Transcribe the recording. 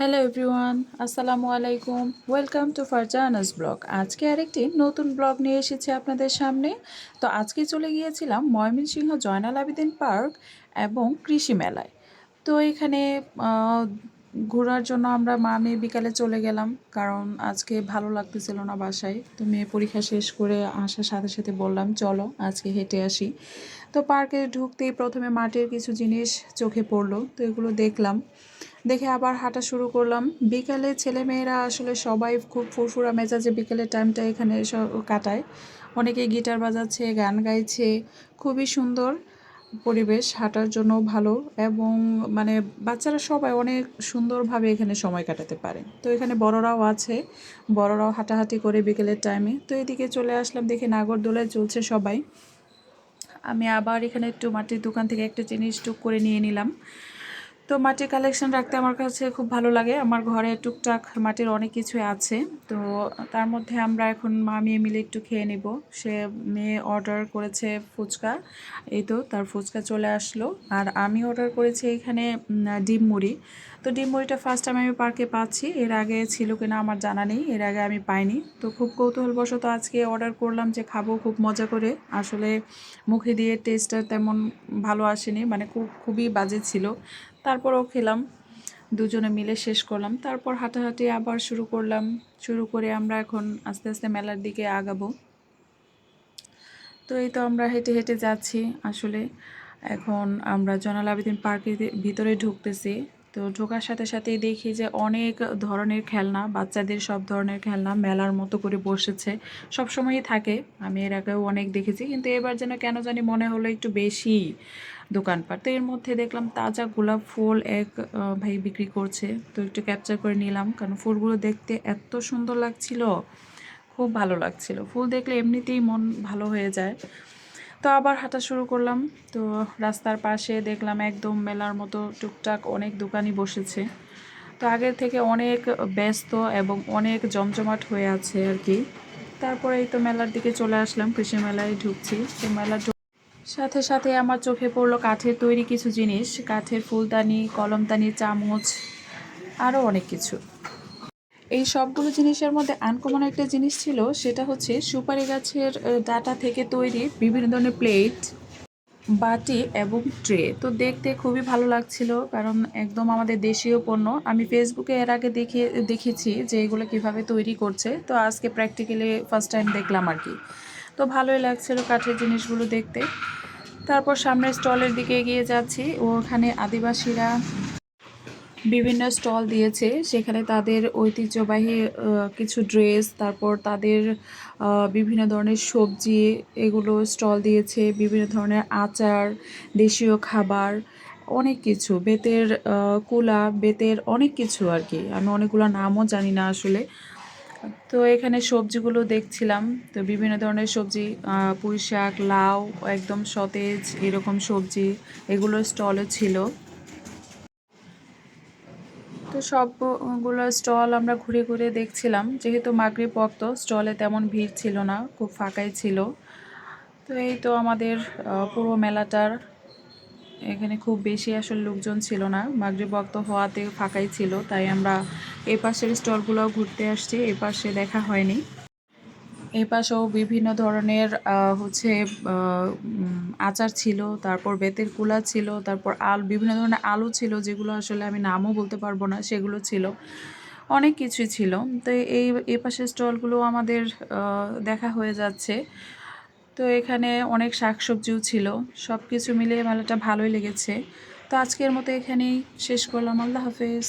Hello everyone আসসালামু আলাইকুম welcome to Farzana's blog আজকে আরেকটি নতুন ব্লগ নিয়ে এসেছি আপনাদের সামনে। তো আজকে চলে গিয়েছিলাম ময়মনসিংহ জয়নাল আবেদিন পার্ক এবং কৃষি মেলায়। তো এখানে ঘোরার জন্য আমরা মা মেয়ে বিকালে চলে গেলাম, কারণ আজকে ভালো লাগতেছিল না বাসায়। তো মেয়ে পরীক্ষা শেষ করে আসার সাথে সাথে বললাম, চলো, আজকে হেঁটে আসি। তো পার্কে ঢুকতেই প্রথমে মাটির কিছু জিনিস চোখে পড়ল, তো এগুলো দেখলাম। দেখে আবার হাঁটা শুরু করলাম। বিকালে ছেলেমেয়েরা আসলে সবাই খুব ফুরফুরা মেজাজে বিকেলের টাইমটা এখানে কাটায়। অনেকে গিটার বাজাচ্ছে, গান গাইছে। খুবই সুন্দর পরিবেশ, হাঁটার জন্য ভালো এবং মানে বাচ্চারা সবাই অনেক সুন্দরভাবে এখানে সময় কাটাতে পারে। তো এখানে বড়রাও আছে, বড়রাও হাঁটাহাঁটি করে বিকেলের টাইমে তো এদিকে চলে আসলাম, দেখি নাগরদোলায় চলছে সবাই। আমি আবার এখানে একটু মাটির দোকান থেকে একটা জিনিস টুক করে নিয়ে নিলাম। তো মাটির কালেকশন রাখতে আমার কাছে খুব ভালো লাগে। আমার ঘরে টুকটাক মাটির অনেক কিছুই আছে। তো তার মধ্যে আমরা এখন মা মেয়ে মিলে একটু খেয়ে নিব। সে মেয়ে অর্ডার করেছে ফুচকা। এই তো তার ফুচকা চলে আসলো। আর আমি অর্ডার করেছি এখানে ডিম মুড়ি। তো ডিম মুড়িটা ফার্স্ট টাইম আমি পার্কে পাচ্ছি। এর আগে ছিল কিনা আমার জানা নেই। এর আগে আমি পাইনি। তো খুব কৌতূহলবশত আজকে অর্ডার করলাম যে খাব খুব মজা করে। আসলে মুখে দিয়ে টেস্টটা তেমন ভালো আসেনি। মানে খুব, খুবই বাজে ছিল। তারপরও খেলাম। দুজনে মিলে শেষ করলাম। তারপর হাঁটাহাঁটি আবার শুরু করলাম। শুরু করে আমরা এখন আস্তে আস্তে মেলার দিকে আগাবো। তো এই তো আমরা হেঁটে হেঁটে যাচ্ছি। আসলে এখন আমরা জনাল আবেদিন পার্কের ভিতরে ঢুকতেছি। তো ঢোকার সাথে সাথেই দেখি যে অনেক ধরনের খেলনা, বাচ্চাদের সব ধরনের খেলনা মেলার মতো করে বসেছে। সব সময়ই থাকে, আমি এর আগেও অনেক দেখেছি, কিন্তু এবার যেন কেন জানি মনে হলো একটু বেশি দোকানপাট। তো এর মধ্যে দেখলাম তাজা গোলাপ ফুল এক ভাই বিক্রি করছে। তো একটু ক্যাপচার করে নিলাম, কারণ ফুলগুলো দেখতে এত সুন্দর লাগছিল, খুব ভালো লাগছিল। ফুল দেখলে এমনিতেই মন ভালো হয়ে যায়। তো আবার হাঁটা শুরু করলাম। তো রাস্তার পাশে দেখলাম একদম মেলার মতো টুকটাক অনেক দোকানই বসেছে। তো আগের থেকে অনেক ব্যস্ত এবং অনেক জমজমাট হয়ে আছে আর কি তারপরে এই তো মেলার দিকে চলে আসলাম, কৃষি মেলায় ঢুকছি। তো মেলার সাথে সাথে আমার চোখে পড়ল কাঠের তৈরি কিছু জিনিস। কাঠের ফুলদানি, কলমদানি, চামচ আরও অনেক কিছু। এই সবগুলো জিনিসের মধ্যে আনকমন একটা জিনিস ছিল, সেটা হচ্ছে সুপারি গাছের ডাটা থেকে তৈরি বিভিন্ন ধরনের প্লেট বাটি এবং ট্রে তো দেখতে খুবই ভালো লাগছিল, কারণ একদম আমাদের দেশীয় পণ্য। আমি ফেসবুকে এর আগে দেখে, দেখেছি যে এগুলো কীভাবে তৈরি করছে। তো আজকে প্র্যাকটিক্যালি ফার্স্ট টাইম দেখলাম আর কি। তো ভালোই লাগছিল কাঠের জিনিসগুলো দেখতে। তারপর সামনের স্টলের দিকে এগিয়ে যাচ্ছি। ওখানে আদিবাসীরা বিভিন্ন স্টল দিয়েছে সেখানে তাদের ঐতিহ্যবাহী কিছু ড্রেস, তারপর তাদের বিভিন্ন ধরনের সবজি এগুলো স্টল দিয়েছে, বিভিন্ন ধরনের আচার, দেশীয় খাবার, অনেক কিছু। বেতের কুলা, বেতের অনেক কিছু আর কি। আমি অনেকগুলো নামও জানি না আসলে। তো এখানে সবজিগুলো দেখছিলাম। তো বিভিন্ন ধরনের সবজি পুঁই শাক লাউ, একদম সতেজ, এরকম সবজি এগুলো স্টলে ছিল। তো সবগুলো স্টল আমরা ঘুরে ঘুরে দেখছিলাম। যেহেতু মাগরিব বক্ত স্টলে তেমন ভিড় ছিল না, খুব ফাঁকাই ছিল। তো এই তো আমাদের পুরো মেলাটার এখানে খুব বেশি আসলে লোকজন ছিল না। মাগরিব বক্ত হওয়াতে ফাঁকাই ছিল, তাই আমরা এপাশের পাশের স্টলগুলো ঘুরতে আসছি, এপাশে পাশে দেখা হয়নি। এই পাশেও বিভিন্ন ধরনের হচ্ছে আচার ছিল, তারপর বেতের কুলা ছিল, তারপর আল, বিভিন্ন ধরনের আলু ছিল, যেগুলো আসলে আমি নামও বলতে পারব না, সেগুলো ছিল। অনেক কিছুই ছিল। তো এই এই পাশের স্টলগুলো আমাদের দেখা হয়ে যাচ্ছে। তো এখানে অনেক শাকসবজিও ছিল। সব কিছু মিলিয়ে মেলাটা ভালোই লেগেছে। তো আজকের মতো এখানেই শেষ করলাম। আল্লাহ হাফেজ।